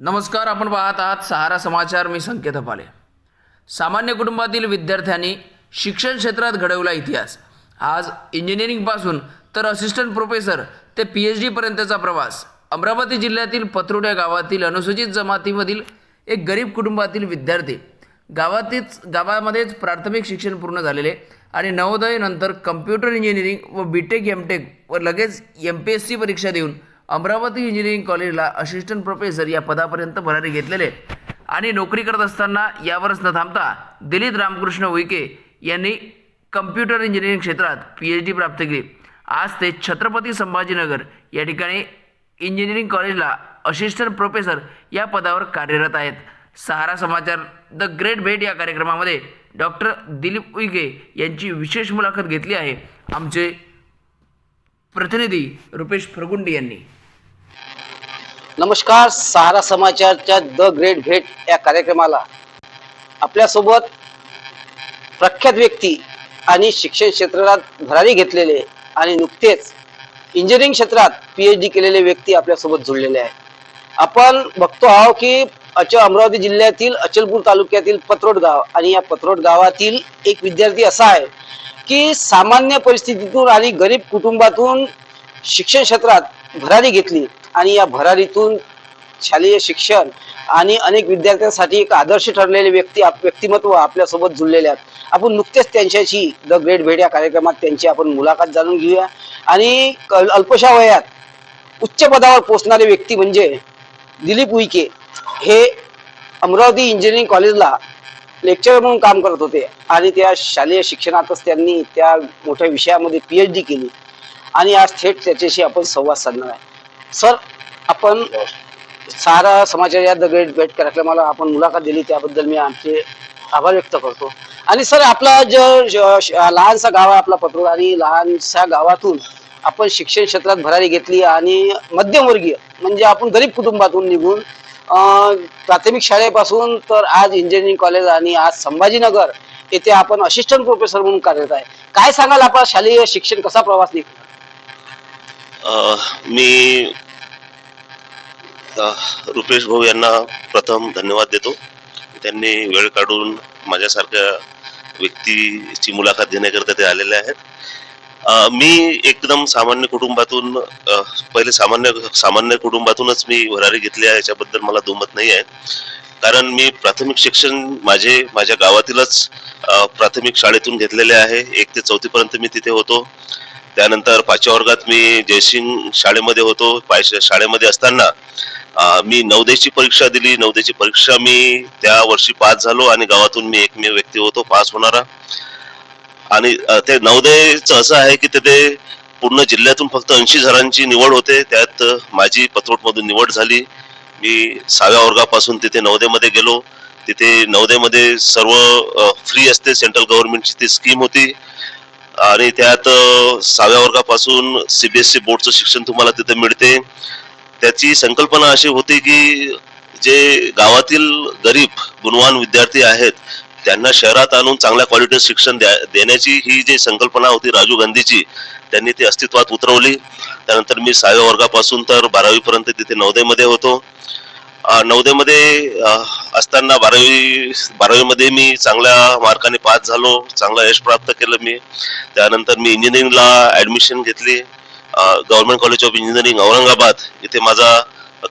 नमस्कार आपण पाहत आहात सहारा समाचार. मी संकेत पाले सामान्य कुटुंबातील विद्यार्थ्यांनी शिक्षण क्षेत्रात घडवला इतिहास. आज इंजिनिअरिंगपासून तर असिस्टंट प्रोफेसर ते पी एच डीपर्यंतचा प्रवास. अमरावती जिल्ह्यातील पत्रुड्या गावातील अनुसूचित जमातीमधील एक गरीब कुटुंबातील विद्यार्थी. गावातीच गावामध्येच प्राथमिक शिक्षण पूर्ण झालेले आणि नवोदयनंतर कम्प्युटर इंजिनिअरिंग व बी टेक एम टेक व लगेच एम पी एस सी परीक्षा देऊन अमरावती इंजिनिअरिंग कॉलेजला असिस्टंट प्रोफेसर या पदापर्यंत भरारी घेतलेले आणि नोकरी करत असताना यावरच न थांबता दिलीप रामकृष्ण उईके यांनी कम्प्युटर इंजिनिअरिंग क्षेत्रात पी एच डी प्राप्त केली. आज ते छत्रपती संभाजीनगर या ठिकाणी इंजिनिअरिंग कॉलेजला असिस्टंट प्रोफेसर या पदावर कार्यरत आहेत. सहारा समाचार द ग्रेट भेट या कार्यक्रमामध्ये डॉक्टर दिलीप उईके यांची विशेष मुलाखत घेतली आहे. आमचे प्रतिनिधी रुपेश फरगुंडी यांनी. नमस्कार सहारा समाचारच्या द ग्रेट भेट या कार्यक्रमाला. आपल्यासोबत प्रख्यात व्यक्ती आणि शिक्षण क्षेत्रात भरारी घेतलेले आणि नुकतेच इंजिनिअरिंग क्षेत्रात पी एच डी केलेले व्यक्ती आपल्यासोबत जुळलेले आहे आपण बघतो आहोत की अच अमरावती जिल्ह्यातील अचलपूर तालुक्यातील पत्रोड गाव आणि या पत्रोट गावातील एक विद्यार्थी असा आहे की सामान्य परिस्थितीतून आणि गरीब कुटुंबातून शिक्षण क्षेत्रात भरारी घेतली आणि या भरारीतून शालेय शिक्षण आणि अनेक विद्यार्थ्यांसाठी एक आदर्श ठरलेले व्यक्ती आप- व्यक्तिमत्व आपल्यासोबत जुळलेले आहेत. आपण नुकतेच त्यांच्याशी द ग्रेट भेट या कार्यक्रमात त्यांची आपण मुलाखत जाणून घेऊया. आणि अल्पशा वयात उच्च पदावर पोहोचणारे व्यक्ती म्हणजे दिलीप उईके. हे अमरावती इंजिनिअरिंग कॉलेजला लेक्चर म्हणून काम करत होते आणि त्या शालेय शिक्षणातच त्यांनी त्या मोठ्या विषयामध्ये पी एच डी केली. आणि आज थेट त्याच्याशी आपण संवाद साधणार आहे. सर आपण सारा समाचार या द ग्रेट भेट कार्यक्रमाला आपण मुलाखत दिली त्याबद्दल मी आमचे आभार व्यक्त करतो. आणि सर आपला जो श- लहानसा गाव आहे आपला पत्रोड आणि लहानशा गावातून आपण शिक्षण क्षेत्रात भरारी घेतली आणि मध्यमवर्गीय म्हणजे आपण गरीब कुटुंबातून निघून प्राथमिक शाळेपासून तर आज इंजिनिअरिंग कॉलेज आणि आज संभाजीनगर येथे आपण असिस्टंट प्रोफेसर म्हणून कार्यरत आहे. काय सांगाल आपला शालेय शिक्षण कसा प्रवास निघतो? मी रुपेश भाऊ यांना प्रथम धन्यवाद देतो. त्यांनी वेळ काढून माझ्यासारख्या व्यक्तीची मुलाखत घेण्याकरता ते आलेले आहेत. मी एकदम सामान्य कुटुंबातून पहिले सामान्य सामान्य कुटुंबातूनच मी भरारी घेतली आहे याच्याबद्दल मला दुमत नाही आहे. कारण मी प्राथमिक शिक्षण माझे माझ्या गावातीलच प्राथमिक शाळेतून घेतलेले आहे. एक ते चौथीपर्यंत मी तिथे होतो. त्यानंतर पाचव्या वर्गात मी जयसिंग शाळेमध्ये होतो. शाळेमध्ये असताना मी नवदेची परीक्षा दिली. नवदेची परीक्षा मी त्या वर्षी पास झालो आणि गावातून मी एकमेव व्यक्ती होतो. पास होणारा. आणि ते नवोदयचं असं आहे की तिथे पूर्ण जिल्ह्यातून फक्त ऐंशी जणांची निवड होते. त्यात माझी पथरोटमधून निवड झाली. मी सहाव्या वर्गापासून तिथे नवोदयमध्ये गेलो. तिथे नवोदयमध्ये सर्व फ्री असते. सेंट्रल गव्हर्नमेंटची ती स्कीम होती. आणि त्यात सहाव्या वर्गापासून सीबीएसई बोर्डचं शिक्षण तुम्हाला तिथे मिळते. त्याची संकल्पना अशी होती की जे गावातील गरीब गुणवान विद्यार्थी आहेत त्यांना शहरात आणून चांगल्या क्वालिटीचं शिक्षण द्या देण्याची ही जी संकल्पना होती राजीव गांधीची त्यांनी ती अस्तित्वात उतरवली. त्यानंतर मी सहाव्या वर्गापासून तर बारावीपर्यंत तिथे नवदेमध्ये होतो. नवदेमध्ये असताना बारावी बारावीमध्ये मी चांगल्या मार्काने पास झालो चांगलं यश प्राप्त केलं मी. त्यानंतर मी इंजिनिअरिंगला ॲडमिशन घेतली. Government college of engineering Aurangabad इथे माझा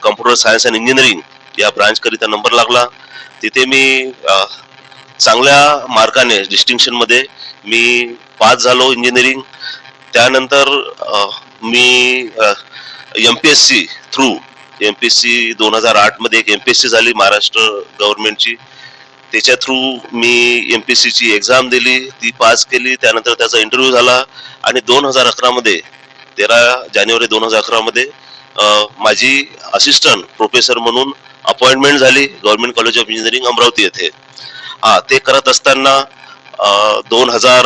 कम्प्युटर सायन्स अँड इंजिनिअरिंग या ब्रांचकरिता नंबर लागला. तिथे मी चांगल्या मार्काने डिस्टिंक्शनमध्ये मी पास झालो इंजिनिअरिंग त्यानंतर मी M P S C through M P S C दोन हजार आठमध्ये एक एम पी एस सी झाली महाराष्ट्र गव्हर्नमेंटची त्याच्या थ्रू मी एम पी एस सीची एक्झाम दिली ती पास केली त्यानंतर त्याचा इंटरव्ह्यू झाला. आणि दोन हजार अकरामध्ये तेरा जानेवारी दोन हजार अकरामध्ये माझी असिस्टंट प्रोफेसर म्हणून अपॉइंटमेंट झाली government college of engineering Amravati येथे. हा ते करत असताना दोन हजार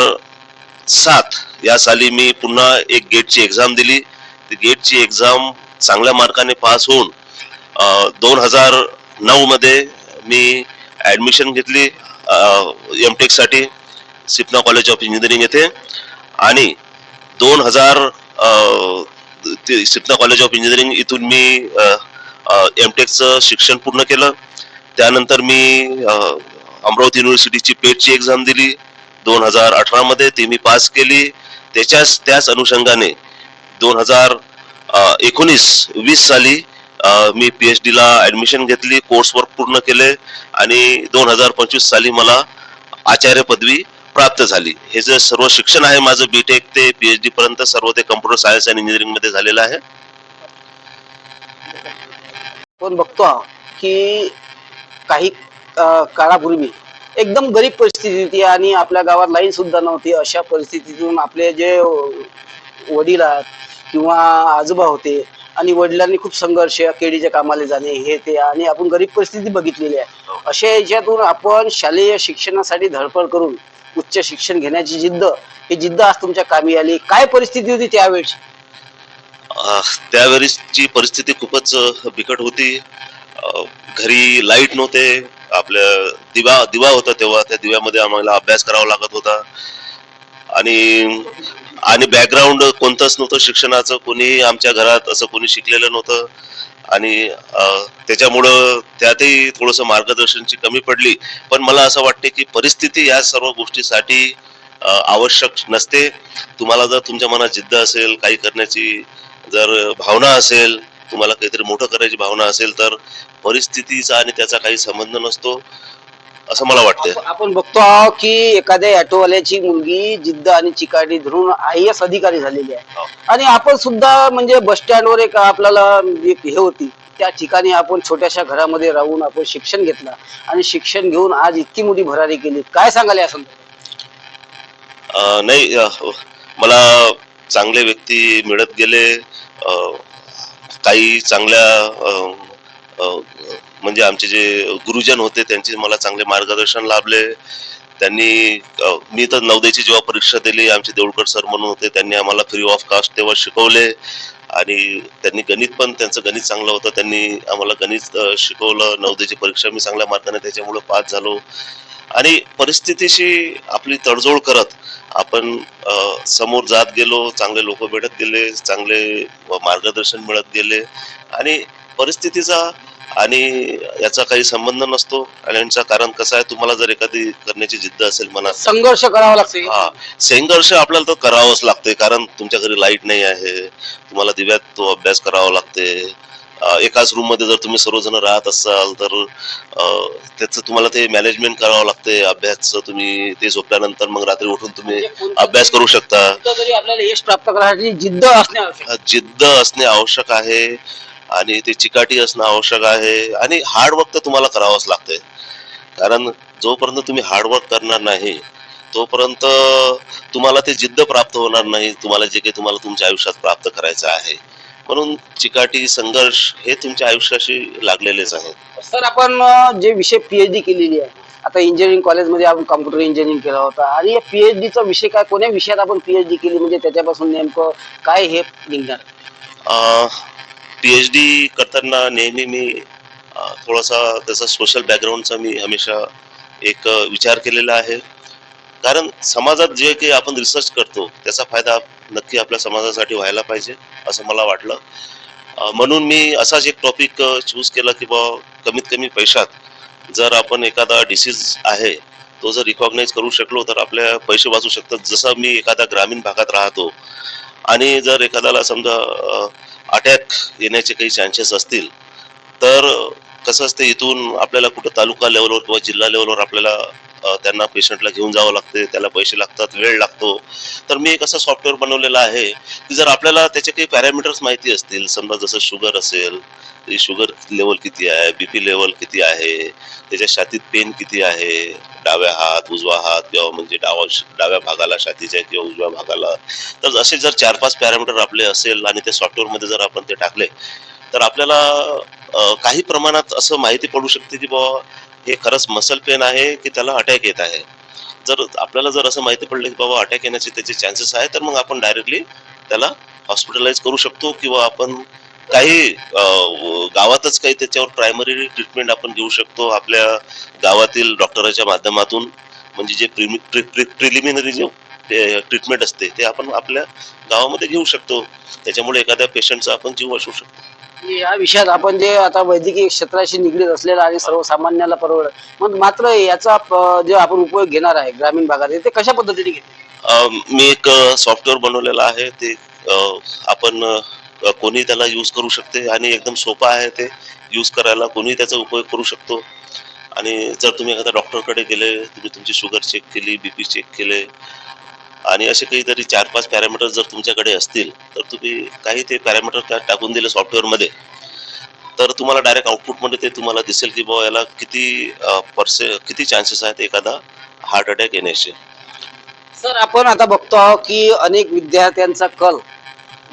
सात या साली मी पुन्हा एक गेटची एक्झाम दिली. ती गेटची एक्झाम चांगल्या मार्काने पास होऊन दोन हजार नऊ मध्ये मी ॲडमिशन घेतली एम टेकसाठी सिपना कॉलेज ऑफ इंजिनिअरिंग येथे. आणि दोन हजार सिपना कॉलेज ऑफ इंजिनिअरिंग इथून मी एम टेकचं शिक्षण पूर्ण केलं. त्यानंतर मी अमरावती युनिव्हर्सिटीची पेटची एक्झाम दिली. दोन हजार अठरामध्ये ती मी पास केली. त्याच्याच त्याच अनुषंगाने दोन हजार एकोणीस वीस साली मी पी एच डीला ऍडमिशन घेतली कोर्स वर्क पूर्ण केले आणि दोन हजार पंचवीस साली मला आचार्य पदवी प्राप्त झाली. हे जे सर्व शिक्षण आहे माझं बीटेक ते पीएचडी पर्यंत सर्व ते कम्प्युटर सायन्स आणि इंजिनिअरिंगमध्ये झालेलं आहे. पण बघतो की काही काळापूर्वी एकदम गरीब परिस्थिती होती आणि आपल्या गावात लाईन सुद्धा नव्हती. अशा परिस्थितीतून आपले जे वडील आहेत किंवा आजोबा होते आणि वडिलांनी खूप संघर्ष केडीच्या कामाला जाणे हे ते आणि आपण गरीब परिस्थिती बघितलेली आहे. अशा याच्यातून आपण शालेय शिक्षणासाठी धडपड करून उच्च शिक्षण घेण्याची जिद्द ही जिद्द आज तुमच्या कामी आली. काय परिस्थिती होती त्यावेळेची? अह, त्यावेळेसची परिस्थिती खूपच बिकट होती. घरी लाइट नव्हते. आपल्या दिवा दिवा होता तेव्हा. त्या दिव्यामध्ये आम्हाला अभ्यास करावा लागत होता. आणि आणि बॅकग्राऊंड कोणतंच नव्हतं शिक्षणाचं. कोणी आमच्या घरात असं कोणी शिकलेलं नव्हतं. आणि त्याच्यामुळं त्यातही थोडंसं मार्गदर्शनची कमी पडली. पण मला असं वाटते की परिस्थिती या सर्व गोष्टीसाठी आवश्यक नसते. तुम्हाला जर तुमच्या मनात जिद्द असेल काही करण्याची जर भावना असेल तुम्हाला काहीतरी मोठं करायची भावना असेल तर परिस्थितीचा आणि त्याचा काही संबंध नसतो. असं मला वाटतं आपण- बघतो आहोत की एखाद्या ऑटोवाल्याची मुलगी जिद्द आणि चिकाटी धरून आय एस अधिकारी झालेली आहे. हो. आणि आपण सुद्धा म्हणजे बस स्टँडवर एक आपल्याला एक हे होती. त्या ठिकाणी आपण छोट्याशा घरामध्ये राहून आपण शिक्षण घेतलं. आणि शिक्षण घेऊन आज इतकी मोठी भरारी केली काय सांगाल या संदर्भात? अं, नाही अं, मला चांगले व्यक्ती मिळत गेले. काही चांगल्या म्हणजे आमचे जे गुरुजन होते त्यांचे मला चांगले मार्गदर्शन लाभले. त्यांनी मी तर नवदेची जेव्हा परीक्षा दिली आमचे देऊळकर सर म्हणून होते त्यांनी आम्हाला फ्री ऑफ कास्ट तेव्हा शिकवले. आणि त्यांनी गणित पण त्यांचं गणित चांगलं होतं त्यांनी आम्हाला गणित शिकवलं. नवदेची परीक्षा मी चांगल्या मार्गाने त्याच्यामुळे पास झालो. आणि परिस्थितीशी आपली तडजोड करत आपण समोर जात गेलो चांगले लोक भेटत गेले चांगले मार्गदर्शन मिळत गेले. आणि परिस्थितीचा आणि याचा काही संबंध नसतो. आणि यांचं कारण कसं आहे तुम्हाला जर एखादी करण्याची जिद्द असेल मनात संघर्ष करावा लागतो हा संघर्ष आपल्याला तर करावंच लागते कारण तुमच्या घरी लाइट नाही आहे तुम्हाला दिव्यात तो अभ्यास करावा लागते एकाच रूममध्ये जर तुम्ही सर्वजण राहत असाल तर त्याचं तुम्हाला ते मॅनेजमेंट करावं लागते अभ्यासचं तुम्ही ते झोपल्यानंतर मग रात्री उठून तुम्ही अभ्यास करू शकता. तरी आपल्याला यश प्राप्त करण्यासाठी जिद्द असणे आवश्यक आहे. आणि ते चिकाटी असणं आवश्यक आहे. आणि हार्डवर्क तर तुम्हाला करावंच लागतंय. कारण जोपर्यंत तुम्ही हार्डवर्क करणार नाही तोपर्यंत तुम्हाला ते जिद्द प्राप्त होणार नाही. तुम्हाला जे काही तुम्हाला तुमच्या आयुष्यात प्राप्त करायचं आहे. म्हणून चिकाटी संघर्ष हे तुमच्या आयुष्याशी लागलेलेच आहेत. सर आपण जे विषय पीएचडी केलेली आहे. आता इंजिनिअरिंग कॉलेजमध्ये आपण कॉम्प्युटर इंजिनिअरिंग केला होता. आणि या पीएचडीचा विषय काय कोण्या विषयात आपण पीएचडी केली? म्हणजे त्याच्यापासून नेमकं काय हे निघणार? पी एच डी करताना नेहमी मी थोडासा त्याचा सोशल बॅकग्राऊंडचा मी हमेशा एक विचार केलेला आहे. कारण समाजात जे काही आपण रिसर्च करतो त्याचा फायदा नक्की आपल्या समाजासाठी व्हायला पाहिजे असं मला वाटलं. म्हणून मी असाच एक टॉपिक चूज केला की बा कमीत कमी पैशात जर आपण एखादा डिसीज आहे तो जर रिकॉग्नाईज करू शकलो तर आपल्या पैसे वाचू शकतात. जसं मी एखाद्या ग्रामीण भागात राहतो आणि जर एखाद्याला समजा अटॅक येण्याचे काही चान्सेस असतील तर कसं असते इथून आपल्याला कुठं तालुका लेवलवर किंवा जिल्हा लेवलवर आपल्याला त्यांना पेशंटला घेऊन जावं लागते त्याला पैसे लागतात वेळ लागतो. तर मी एक असं सॉफ्टवेअर बनवलेलं आहे की जर आपल्याला त्याचे काही पॅरामीटर्स माहिती असतील समजा जसं शुगर असेल शुगर लेवल किती आहे बीपी लेवल किती आहे त्याच्या छातीत पेन किती आहे डाव्या हात उजवा हात किंवा म्हणजे डावा डाव्या भागाला छातीच्या किंवा उजव्या भागाला. तर असे जर चार पाच पॅरामीटर आपले असेल आणि ते सॉफ्टवेअरमध्ये जर आपण ते टाकले तर आपल्याला काही प्रमाणात असं माहिती पडू शकते की बाबा हे खरंच मसल पेन आहे की त्याला अटॅक येत आहे. जर आपल्याला जर असं माहिती पडलं की बाबा अटॅक येण्याचे त्याचे चान्सेस आहे तर मग आपण डायरेक्टली त्याला हॉस्पिटलाइज करू शकतो किंवा आपण काही गावातच काही त्याच्यावर प्रायमरी ट्रीटमेंट आपण घेऊ शकतो आपल्या गावातील डॉक्टराच्या माध्यमातून. म्हणजे जे प्रिलिमिनरी जे ट्रीटमेंट असते ते आपण आपल्या गावामध्ये घेऊ शकतो. त्याच्यामुळे एखाद्या पेशंटचा आपण जीव वाचवू शकतो. या विषयात आपण जे आता वैद्यकीय क्षेत्राशी निगडीत असलेला आणि सर्वसामान्याला परवडत मग मात्र याचा जे आपण उपयोग घेणार आहे ग्रामीण भागात ते कशा पद्धतीने घेते मी एक सॉफ्टवेअर बनवलेलं आहे. ते आपण कोणी त्याला यूज करू शकते आणि एकदम सोपं आहे ते यूज करायला. कोणी त्याचा उपयोग करू शकतो. आणि जर तुम्ही एखाद्या डॉक्टरकडे गेले तुम्ही तुमची शुगर चेक केली बीपी चेक केले आणि असे काहीतरी चार पाच पॅरामीटर जर तुमच्याकडे असतील तर तुम्ही काही ते पॅरामीटर टाकून दिले सॉफ्टवेअरमध्ये तर तुम्हाला डायरेक्ट आउटपुटमध्ये ते तुम्हाला दिसेल की बाबा याला किती पर्से किती चान्सेस आहेत एखादा हार्ट अटॅक येण्याचे. सर आपण आता बघतो आहोत की अनेक विद्यार्थ्यांचा कल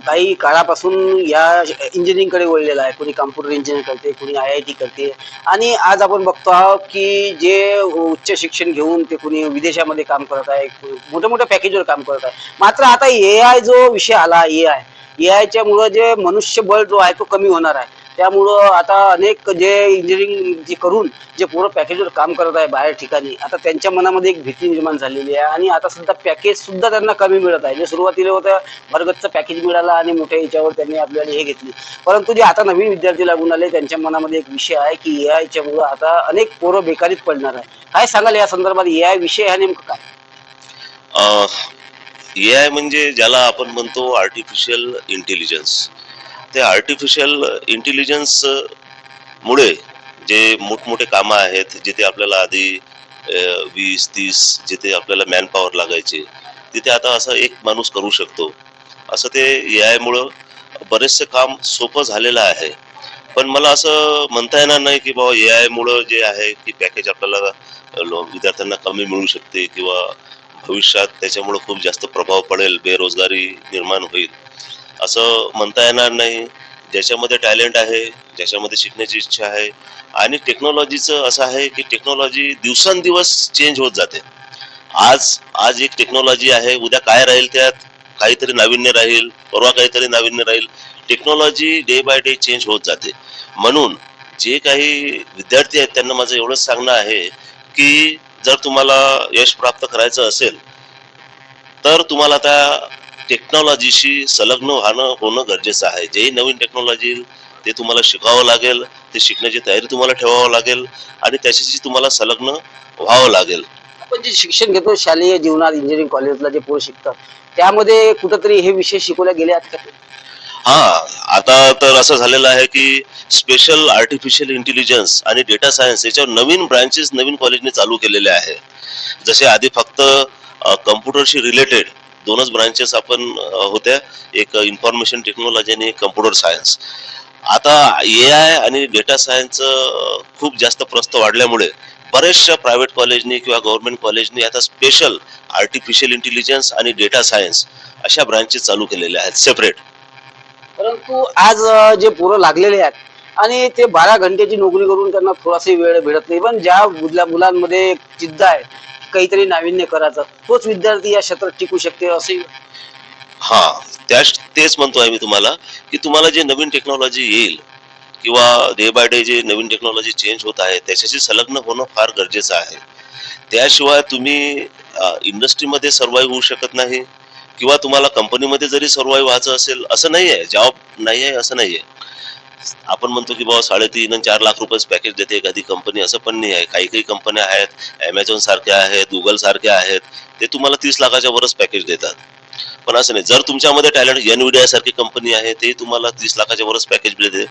काही काळापासून या इंजिनिअरिंगकडे वळलेला आहे. कोणी कॉम्प्युटर इंजिनिअर करते कोणी आय आय टी करते. आणि आज आपण बघतो आहोत की जे उच्च शिक्षण घेऊन ते कोणी विदेशामध्ये काम करत आहे मोठ्या मोठ्या पॅकेजवर काम करत आहे. मात्र आता ए आय जो विषय आला ए आय ए आयच्यामुळं जे मनुष्यबळ जो आहे तो कमी होणार आहे. त्यामुळं आता अनेक जे इंजिनिअरिंग जे करून जे पूर्ण पॅकेजवर काम करत आहे बाहेर ठिकाणी आता त्यांच्या मनामध्ये एक भीती निर्माण झालेली आहे. आणि आता सध्या पॅकेज सुद्धा त्यांना कमी मिळत आहे. जे सुरुवातीला होतं भरगतचं पॅकेज मिळालं आणि मोठ्या याच्यावर त्यांनी आपल्याला हे घेतली. परंतु जे आता नवीन विद्यार्थी लागून आले त्यांच्या मनामध्ये एक विषय आहे की ए आयच्यामुळं आता अनेक पोरं बेकारीत पडणार आहे. काय सांगाल या संदर्भात? ए आय विषय हा नेमकं काय? ए आय म्हणजे ज्याला आपण म्हणतो आर्टिफिशियल इंटेलिजन्स ते आर्टिफिशियल इंटेलिजन्स मुळे जे मोठमोठे कामं आहेत जिथे आपल्याला आधी वीस तीस जिथे आपल्याला मॅनपॉवर लागायचे तिथे आता असं एक माणूस करू शकतो. असं ते ए आयमुळं बरेचसे काम सोपं झालेलं आहे. पण मला असं म्हणता येणार नाही की बाबा ए आयमुळं जे आहे की पॅकेज आपल्याला विद्यार्थ्यांना कमी मिळू शकते किंवा भविष्यात त्याच्यामुळं खूप जास्त प्रभाव पडेल बेरोजगारी निर्माण होईल. असं म्हणता येणार नाही. ज्याच्यामध्ये टॅलेंट आहे ज्याच्यामध्ये शिकण्याची इच्छा आहे. आणि टेक्नॉलॉजीचं असं आहे की टेक्नॉलॉजी दिवसांदिवस चेंज होत जाते. आज आज एक टेक्नॉलॉजी आहे उद्या काय राहील त्यात? काहीतरी नाविन्य राहील परवा काहीतरी नाविन्य राहील. Technology day by day change होत जाते. म्हणून जे काही विद्यार्थी आहेत त्यांना माझं एवढंच सांगणं आहे की जर तुम्हाला यश प्राप्त करायचं असेल तर तुम्हाला त्या टेक्नॉलॉजीशी संलग्न व्हाणं होणं गरजेचं आहे. जेही नवीन टेक्नॉलॉजी येईल ते तुम्हाला शिकावं लागेल ते शिकण्याची तयारी तुम्हाला ठेवावं लागेल आणि त्याच्याशी तुम्हाला संलग्न व्हावं लागेल. आपण जे शिक्षण घेतो शालेय जीवनात इंजिनिअरिंग कॉलेजला जे पोरं शिकतात त्यामध्ये कुठंतरी हे विषय शिकवले गेले आहेत का? हा आता तर असं झालेलं आहे की स्पेशल आर्टिफिशियल इंटेलिजन्स आणि डेटा सायन्स याच्यावर नवीन ब्रांचेस नवीन कॉलेजने चालू केलेले आहे. जसे आधी फक्त कम्प्युटरशी रिलेटेड दोनच ब्रांचेस आपण होत्या. एक इन्फॉर्मेशन टेक्नॉलॉजी आणि कम्प्युटर सायन्स आता ए आय आणि डेटा सायन्सचं खूप जास्त प्रस्त वाढल्यामुळे बऱ्याचशा प्रायव्हेट कॉलेजनी किंवा गव्हर्नमेंट कॉलेजनी आता स्पेशल आर्टिफिशियल इंटेलिजन्स आणि डेटा सायन्स अशा ब्रांचेस चालू केलेल्या आहेत सेपरेट परंतु आज जे पोरं लागलेले आहेत आणि ते बारा घंट्याची नोकरी करून त्यांना थोडासा वेळ भेटत नाही पण ज्या मुलांमध्ये जिद्द आहे काहीतरी नाविन्य करायचं. तोच विद्यार्थी या क्षेत्रात टिकू शकते असे हा त्याच तेच म्हणतो आहे मी तुम्हाला की तुम्हाला जे नवीन टेक्नॉलॉजी येईल किंवा डे बाय डे जे नवीन टेक्नॉलॉजी चेंज होत आहे त्याच्याशी संलग्न होणं फार गरजेचं आहे. त्याशिवाय तुम्ही इंडस्ट्रीमध्ये सर्वाईव्ह होऊ शकत नाही किंवा तुम्हाला कंपनीमध्ये जरी सर्वाईव्ह व्हायचं असेल असं नाही आहे जॉब नाही आहे असं नाही आहे आपण म्हणतो की बाबा साडेतीन आणि चार लाख रुपये पॅकेज देते एखादी कंपनी असं पण नाही आहे. काही काही कंपन्या आहेत ॲमेझॉन सारख्या आहेत गुगल सारख्या आहेत. ते तुम्हाला तीस लाखाच्या वरच पॅकेज देतात. पण असं नाही. जर तुमच्यामध्ये टॅलेंट एनविडिया सारखी कंपनी आहे ते तुम्हाला तीस लाखाच्या वरच पॅकेज देते.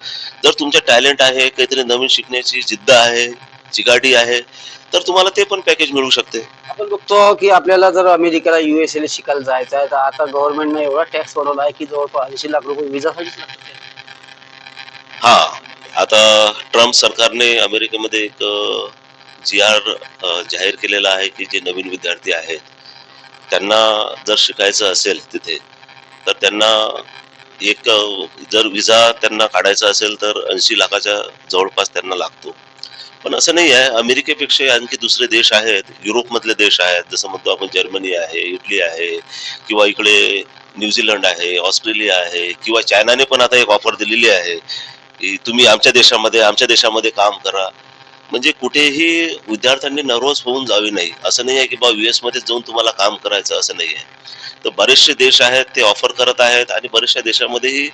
जर तुमच्या टॅलेंट आहे काहीतरी नवीन शिकण्याची जिद्द आहे चिकाटी आहे तर तुम्हाला ते पण पॅकेज मिळू शकते. आपण बघतो की आपल्याला जर अमेरिकेला युएसएला शिकायला जायचं आहे तर आता गव्हर्नमेंटने एवढा टॅक्स बनवला आहे की जवळपास ऐंशी लाख रुपये विजासाठीच लागतात हा आता ट्रम्प सरकारने अमेरिकेमध्ये एक जी आर जाहीर केलेला आहे की जे नवीन विद्यार्थी आहेत त्यांना जर शिकायचं असेल तिथे तर त्यांना एक जर विजा त्यांना काढायचा असेल तर ऐंशी लाखाच्या जवळपास त्यांना लागतो. पण असं नाही आहे अमेरिकेपेक्षा आणखी दुसरे देश आहेत युरोपमधले देश आहेत जसं म्हणतो आपण जर्मनी आहे इटली आहे किंवा इकडे न्यूझीलंड आहे ऑस्ट्रेलिया आहे किंवा चायनाने पण आता एक ऑफर दिलेली आहे की तुम्ही आमच्या देशामध्ये आमच्या देशामध्ये काम करा. म्हणजे कुठेही विद्यार्थ्यांनी नर्वस होऊन जावे नाही. असं नाही आहे की बा युएसमध्ये जाऊन तुम्हाला काम करायचं असं नाही आहे. तर बरेचसे देश आहेत ते ऑफर करत आहेत आणि बऱ्याचशा देशामध्येही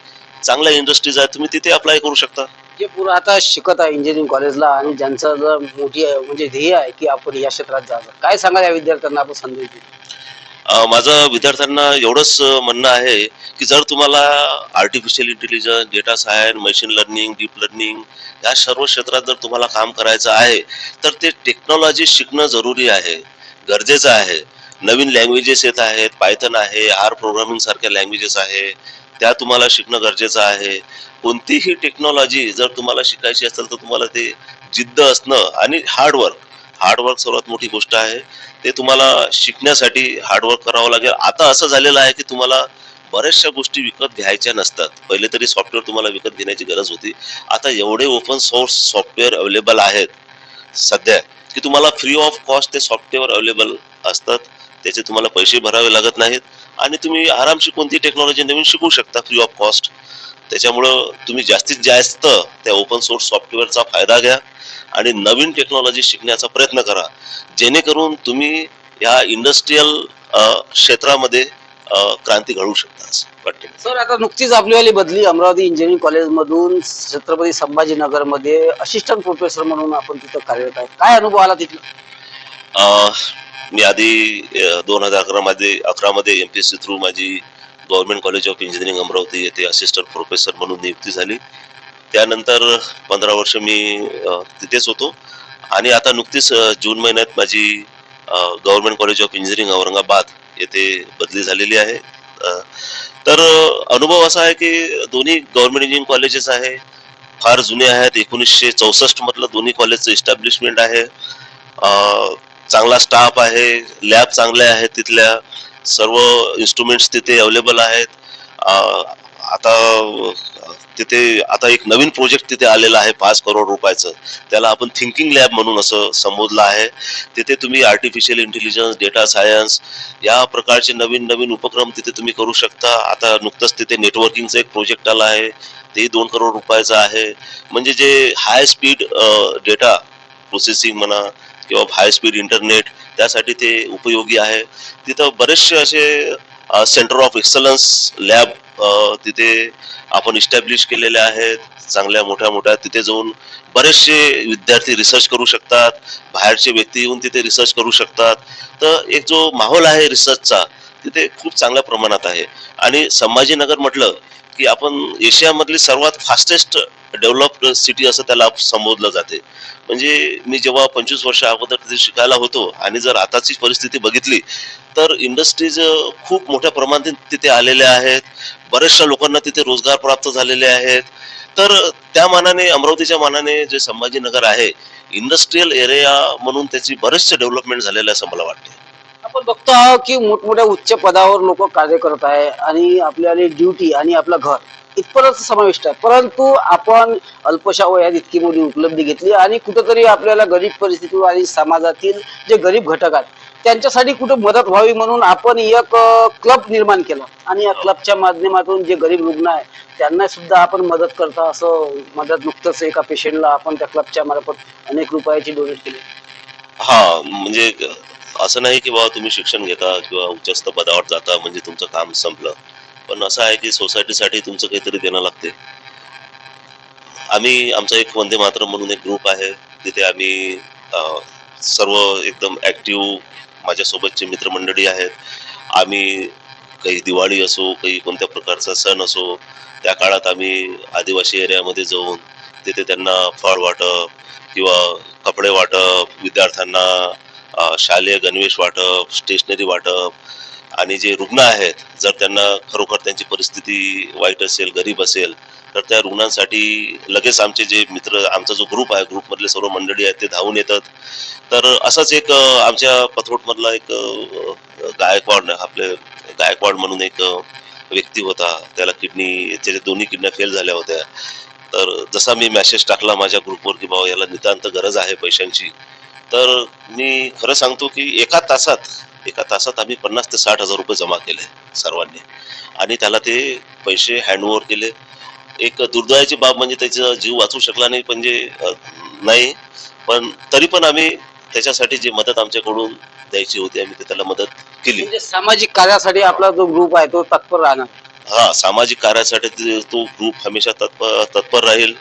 चांगल्या इंडस्ट्रीज आहेत. तुम्ही तिथे अप्लाय करू शकता. जे पूर्ण आता शिकत आहे इंजिनिअरिंग कॉलेजला आणि ज्यांचं जर मोठी म्हणजे ध्येय आहे की आपण या क्षेत्रात जायचं काय सांगा या विद्यार्थ्यांना आपण संदेश देऊ? माझं विद्यार्थ्यांना एवढंच म्हणणं आहे की जर तुम्हाला artificial intelligence data science machine learning deep learning या सर्व क्षेत्रात जर तुम्हाला काम करायचं आहे तर ते टेक्नॉलॉजी शिकणं जरुरी आहे गरजेचं आहे. नवीन लँग्वेजेस येत आहेत पायथन आहे आर प्रोग्रामिंग सारख्या लँग्वेजेस आहे त्या तुम्हाला शिकणं गरजेचं आहे. कोणतीही टेक्नॉलॉजी जर तुम्हाला शिकायची असेल तर तुम्हाला ते जिद्द असणं आणि हार्डवर्क हार्डवर्क सर्वात मोठी गोष्ट आहे. ते तुम्हाला शिकण्यासाठी हार्डवर्क करावं लागेल. आता असं झालेलं आहे की तुम्हाला बऱ्याचशा गोष्टी विकत घ्यायच्या नसतात. पहिले तरी सॉफ्टवेअर तुम्हाला विकत घेण्याची गरज होती. आता एवढे ओपन सोर्स सॉफ्टवेअर अवेलेबल आहेत सध्या की तुम्हाला फ्री ऑफ कॉस्ट ते सॉफ्टवेअर अवेलेबल असतात. त्याचे तुम्हाला पैसे भरावे लागत नाहीत. आणि तुम्ही आरामशी कोणती टेक्नॉलॉजी नवीन शिकू शकता फ्री ऑफ कॉस्ट त्याच्यामुळं तुम्ही जास्तीत जास्त त्या ओपन सोर्स सॉफ्टवेअरचा फायदा घ्या. आणि नवीन टेक्नॉलॉजी शिकण्याचा प्रयत्न करा. जेणेकरून तुम्ही या इंडस्ट्रीयल क्षेत्रामध्ये क्रांती घडवू शकता सर आता नुकतीच आपलीवाली बदली अमरावती इंजिनिअरिंग कॉलेजमधून छत्रपती संभाजीनगरमध्ये असिस्टंट प्रोफेसर म्हणून आपण तिथं कार्यरत आहे काय अनुभव आला तिथला? मी आधी दोन हजार अकरा मध्ये अकरा मध्ये M P S C through माझी government college of engineering Amravati येथे असिस्टंट प्रोफेसर म्हणून नियुक्ती झाली. त्यानंतर पंधरा वर्ष मी तिथेच होतो. आणि आता नुकतीच जून महिन्यात माझी government college of engineering Aurangabad येथे बदली झालेली आहे. तर अनुभव असा आहे की दोन्ही गव्हर्नमेंट इंजिनिअरिंग कॉलेजेस आहे फार जुने आहेत. एकोणीसशे चौसष्ट मधलं दोन्ही कॉलेजचं इस्टॅब्लिशमेंट आहे. चांगला स्टाफ आहे लॅब चांगल्या आहेत तिथल्या. सर्व इन्स्ट्रुमेंट्स तिथे अवेलेबल आहेत. आता तिथे आता एक नवीन प्रोजेक्ट तिथे आलेला आहे पाच करोड रुपयाचं. त्याला आपण थिंकिंग लॅब म्हणून असं संबोधलं आहे. तिथे तुम्ही आर्टिफिशियल इंटेलिजन्स डेटा सायन्स या प्रकारचे नवीन नवीन उपक्रम तिथे तुम्ही करू शकता. आता नुकतंच तिथे नेटवर्किंगचा एक प्रोजेक्ट आला आहे. तेही दोन करोड रुपयाचं आहे. म्हणजे जे हाय स्पीड डेटा प्रोसेसिंग म्हणा किंवा हाय स्पीड इंटरनेट त्यासाठी ते उपयोगी आहे. तिथं बरेचसे असे सेंटर ऑफ एक्सलन्स लॅब तिथे आपण इस्टॅब्लिश केलेले आहेत. चांगल्या मोठ्या मोठ्या. तिथे जाऊन बरेचसे विद्यार्थी रिसर्च करू शकतात. बाहेरचे व्यक्ती येऊन तिथे रिसर्च करू शकतात. तर एक जो माहोल आहे रिसर्चचा तिथे खूप चांगल्या प्रमाणात आहे. आणि संभाजीनगर म्हटलं की आपण एशियामधली सर्वात फास्टेस्ट डेव्हलप्ड सिटी असं त्याला संबोधलं जाते. म्हणजे मी जेव्हा पंचवीस वर्ष अगोदर तिथे शिकायला होतो आणि जर आताची परिस्थिती बघितली तर इंडस्ट्रीज खूप मोठ्या प्रमाणात तिथे आलेल्या आहेत. बऱ्याचशा लोकांना तिथे रोजगार प्राप्त झालेले आहेत. तर त्या मानाने अमरावतीच्या मानाने जे संभाजीनगर आहे इंडस्ट्रीयल एरिया म्हणून त्याची बरेचसे डेव्हलपमेंट झालेलं आहे असं मला वाटते. आपण बघतो आहोत की मोठमोठ्या उच्च पदावर लोक कार्य करत आहे आणि आपल्याला ड्युटी आणि आपलं घर इथपर्यंत समाविष्ट आहे. परंतु आपण अल्पशा वयात इतकी मोठी उपलब्धी घेतली आणि कुठंतरी आपल्याला गरीब परिस्थिती आणि समाजातील जे गरीब घटक आहेत त्यांच्यासाठी कुठं मदत व्हावी म्हणून आपण एक क्लब निर्माण केला. आणि या क्लबच्या माध्यमातून जे गरीब रुग्ण आहे त्यांना सुद्धा आपण मदत करता असं मदत नुकतंच एका पेशंटला आपण त्या क्लबच्या मार्फत अनेक रुपयाची डोनेट केली. हा म्हणजे असं नाही की बाबा तुम्ही शिक्षण घेता किंवा उच्चस्त पदावर जाता म्हणजे तुमचं काम संपलं. पण असं आहे की सोसायटीसाठी तुमचं काहीतरी देणं लागते. आम्ही आमचा एक वंदे मातरम म्हणून एक ग्रुप आहे. तिथे आम्ही सर्व एकदम ॲक्टिव्ह माझ्यासोबतचे मित्रमंडळी आहेत. आम्ही काही दिवाळी असो काही कोणत्या प्रकारचा सण असो त्या काळात आम्ही आदिवासी एरियामध्ये जाऊन तिथे त्यांना फळ वाटप किंवा कपडे वाटप विद्यार्थ्यांना शालेय गणवेश वाटप स्टेशनरी वाटप आणि जे रुग्ण आहेत जर त्यांना खरोखर त्यांची परिस्थिती वाईट असेल गरीब असेल तर त्या रुग्णांसाठी लगेच आमचे जे मित्र आमचा जो ग्रुप आहे ग्रुपमधले सर्व मंडळी आहेत ते धावून येतात. तर असाच एक आमच्या पथरोटमधला एक गायकवाड आपले गायकवाड म्हणून एक व्यक्ती होता. त्याला किडनी त्याच्या दोन्ही किडन्या फेल झाल्या होत्या. तर जसा मी मेसेज टाकला माझ्या ग्रुपवर की बाबा याला नितांत गरज आहे पैशांची तर मी खरं सांगतो की एका तासात एका तासात आम्ही पन्नास ते साठ हजार रुपये जमा केले सर्वांनी. आणि त्याला ते पैसे हँडओव्हर केले. एक दुर्दैवाची बाब म्हणजे त्याचा जीव वाचू शकला नाही म्हणजे नाही पण तरी पण आम्ही त्याच्यासाठी जी मदत आमच्याकडून द्यायची होती आम्ही ते त्याला मदत केली. म्हणजे सामाजिक कार्यासाठी आपला जो ग्रुप आहे तो तत्पर राहणार. हा सामाजिक कार्यासाठी ते- तो ग्रुप हमेशा तत्पर तत्पर राहील.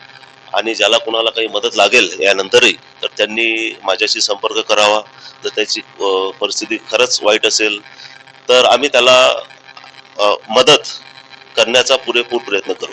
आणि ज्याला कोणाला काही मदत लागेल यानंतरही तर त्यांनी माझ्याशी संपर्क करावा. जर त्याची परिस्थिती खरंच वाईट असेल तर आम्ही त्याला मदत करण्याचा पुरेपूर प्रयत्न करू.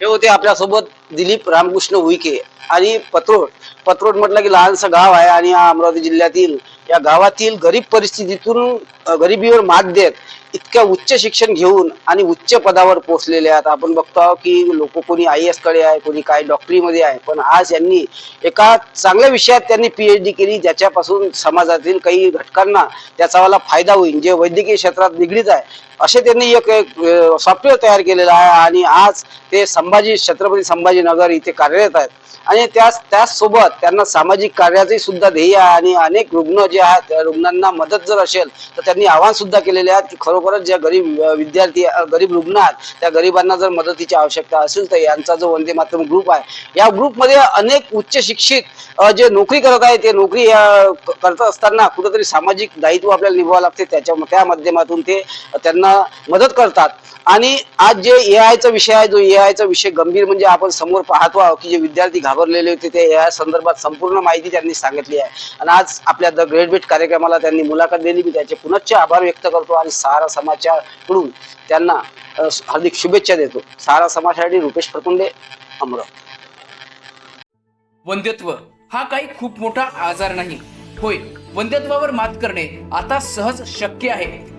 हे होते आपल्यासोबत दिलीप रामकृष्ण उईके आणि पत्रोड. पत्रोड म्हटलं की लहानसं गाव आहे आणि हा अमरावती जिल्ह्यातील या गावातील गरीब परिस्थितीतून गरिबीवर मात देत इतक्या उच्च शिक्षण घेऊन आणि उच्च पदावर पोहोचलेले आहेत. आपण बघतो आहोत की लोक कोणी आय एसकडे आहे कोणी काय डॉक्टरीमध्ये आहे. पण आज यांनी एका चांगल्या विषयात त्यांनी पीएच डी केली ज्याच्यापासून समाजातील काही घटकांना त्याचावाला फायदा होईल. जे वैद्यकीय क्षेत्रात निगडीत आहे असे त्यांनी एक सॉफ्टवेअर तयार केलेलं आहे आणि आज ते संभाजी छत्रपती संभाजीनगर इथे कार्यरत आहेत. आणि त्याच त्याचसोबत त्यांना सामाजिक कार्याचे सुद्धा ध्येय आहे आणि अनेक रुग्ण जे आहेत त्या रुग्णांना मदत जर असेल तर त्यांनी आव्हान सुद्धा केलेले आहेत की खरोखरच ज्या गरीब विद्यार्थी गरीब रुग्ण आहेत त्या गरिबांना जर मदतीची आवश्यकता असेल तर यांचा जो वंदे मातरम ग्रुप आहे या ग्रुपमध्ये अनेक उच्च शिक्षित जे नोकरी करत आहे ते नोकरी करत असताना कुठंतरी सामाजिक दायित्व आपल्याला निभावावं लागते त्याच्या त्या माध्यमातून ते त्यांना मदत करतात. आणि आज जे ए आयचा विषय आहे जो ए आयचा विषय गंभीर म्हणजे आपण समोर पाहतो आहोत की जे विद्यार्थी घाबरलेले होते ते ए आय संदर्भात संपूर्ण माहिती त्यांनी सांगितली आहे. आणि आज आपल्या द ग्रेट बीट कार्यक्रमाला त्यांनी मुलाखत दिली. मी त्याचे पुनश्च आभार व्यक्त करतो आणि सहारा समाजाकडून त्यांना हार्दिक शुभेच्छा देतो. सहारा समाजासाठी रुपेश प्रकुंडे अमरावती. वंध्यत्व हा काही खूप मोठा आजार नाही. होय वंध्यत्वावर मात करणे आता सहज शक्य आहे.